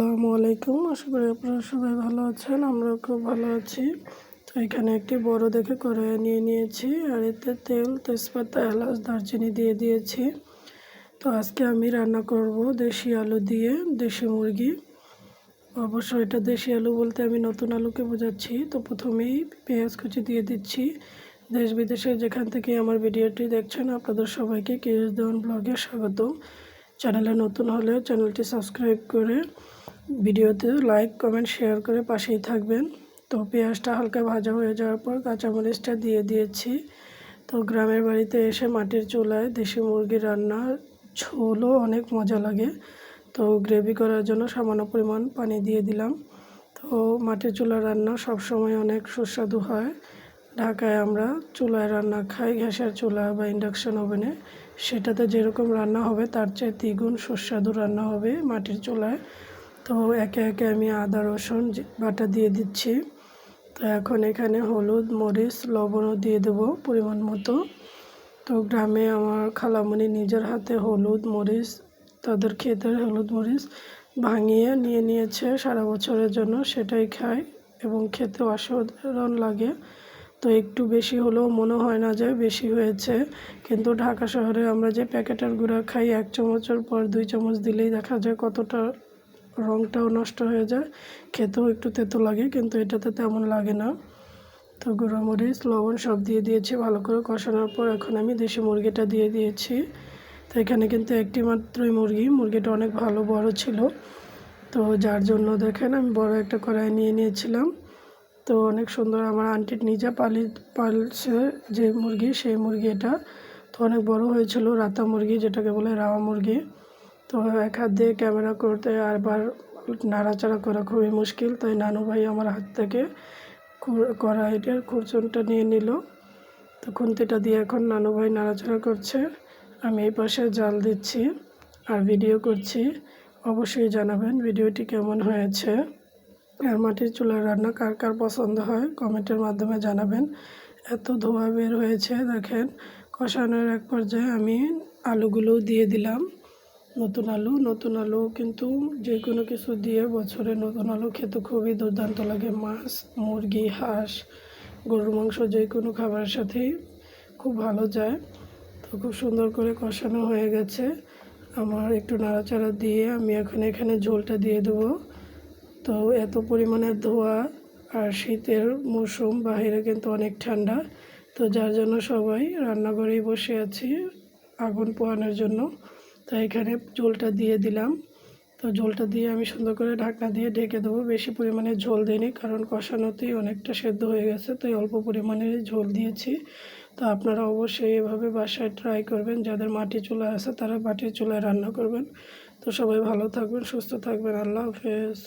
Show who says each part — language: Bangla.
Speaker 1: আসসালামু আলাইকুম। আশা করি আপনারা সবাই ভালো আছেন, আমরাও খুব ভালো আছি। তো এখানে একটি বড় দেখে করে নিয়ে নিয়েছি, আর এতে তেল, তেজপাতা, এলাচ, দারচিনি দিয়ে দিয়েছি। তো আজকে আমি রান্না করব দেশি আলু দিয়ে, দেশি মুরগি। অবশ্য এটা দেশি আলু বলতে আমি নতুন আলুকে বোঝাচ্ছি। তো প্রথমেই পেঁয়াজ কুচি দিয়ে দিচ্ছি। দেশ বিদেশে যেখান থেকে আমার ভিডিওটি দেখছেন, আপনাদের সবাইকে কেএস দেওয়ান ব্লগে স্বাগতম। চ্যানেলে নতুন হলে চ্যানেলটি সাবস্ক্রাইব করে ভিডিওতে লাইক, কমেন্ট, শেয়ার করে পাশেই থাকবেন। তো পেঁয়াজটা হালকা ভাজা হয়ে যাওয়ার পর কাঁচামরিচটা দিয়ে দিয়েছি। তো গ্রামের বাড়িতে এসে মাটির চুলায় দেশি মুরগির রান্না ঝোলও অনেক মজা লাগে। তো গ্রেভি করার জন্য সামান্য পরিমাণ পানি দিয়ে দিলাম। তো মাটির চুলা রান্না সবসময় অনেক সুস্বাদু হয়। ঢাকায় আমরা চুলায় রান্না খাই, গ্যাসের চুলা বা ইন্ডাকশন ওভেনে সেটাতে যেরকম রান্না হবে, তার চেয়ে দ্বিগুণ সুস্বাদু রান্না হবে মাটির চুলায়। তো একে একে আমি আদা, রসুন বাটা দিয়ে দিচ্ছি। তো এখন এখানে হলুদ, মরিচ, লবণও দিয়ে দেবো পরিমাণ মতো। তো গ্রামে আমার খালামণি নিজের হাতে হলুদ, মরিচ, তাদের খেতে হলুদ, মরিচ ভাঙিয়ে নিয়ে নিয়েছে সারা বছরের জন্য। সেটাই খায় এবং খেতে অসাধারণ লাগে। তো একটু বেশি হলেও মনে হয় না যে বেশি হয়েছে। কিন্তু ঢাকা শহরে আমরা যে প্যাকেটের গুঁড়া খাই, এক চামচের পর দুই চামচ দিলেই দেখা যায় কতটা রঙটাও নষ্ট হয়ে যায়। খেতেও একটু তেতো লাগে, কিন্তু এটাতে তেমন লাগে না। তো গুঁড়ো, মরিচ, লবণ সব দিয়ে দিয়েছি, ভালো করে কষানোর পর এখন আমি দেশি মুরগিটা দিয়ে দিয়েছি। তো এখানে কিন্তু একটি মাত্রই মুরগি, মুরগিটা অনেক ভালো, বড় ছিল। তো যার জন্য দেখেন আমি বড় একটা কড়াই নিয়ে নিয়েছিলাম। তো অনেক সুন্দর আমার আন্টির নিজে পালি, পালছে যে মুরগি, সেই মুরগি এটা। তো অনেক বড় হয়েছিল রাতা মুরগি, যেটাকে বলে রাওয়া মুরগি। তো এক হাত দিয়ে ক্যামেরা করতে আরবার নাড়াচাড়া করা খুবই মুশকিল, তাই নানু ভাই আমার হাত থেকে কড়াইটার খুরচনটা নিয়ে নিল। তো খুন্তিটা দিয়ে এখন নানু ভাই নাড়াচাড়া করছে। আমি এই পাশে জাল দিচ্ছি আর ভিডিও করছি। অবশ্যই জানাবেন ভিডিওটি কেমন হয়েছে। আর মাটির চুলার রান্না কার কার পছন্দ হয় কমেন্টের মাধ্যমে জানাবেন। এত ধোয়া বের হয়েছে, দেখেন, কষানোর এক পর্যায়ে আমি আলুগুলোও দিয়ে দিলাম। নতুন আলু নতুন আলু কিন্তু যে কোনো কিছু দিয়ে বছরে নতুন আলু খেতে খুবই দুর্দান্ত লাগে। মাছ, মুরগি, হাঁস, গরুর মাংস যে কোনো খাবারের সাথেই খুব ভালো যায়। তো খুব সুন্দর করে কষানো হয়ে গেছে। আমার একটু নাড়াচাড়া দিয়ে আমি এখন এখানে ঝোলটা দিয়ে দেবো। তো এত পরিমাণে ধোয়া আর শীতের মৌসুম, বাহিরে কিন্তু অনেক ঠান্ডা। তো যার জন্য সবাই রান্নাঘরেই বসে আছি আগুন পোহানোর জন্য। তো এখানে ঝোলটা দিয়ে দিলাম। তো ঝোলটা দিয়ে আমি সুন্দর করে ঢাকনা দিয়ে ঢেকে দেবো। বেশি পরিমাণে ঝোল দিইনি, কারণ কষানোতেই অনেকটা সেদ্ধ হয়ে গেছে। তাই অল্প পরিমাণে ঝোল দিয়েছি। তো আপনারা অবশ্যই এভাবে বাসায় ট্রাই করবেন। যাদের মাটি চুলা আছে, তারা মাটির চুলায় রান্না করবেন। তো সবাই ভালো থাকবেন, সুস্থ থাকবেন। আল্লাহ হাফেজ।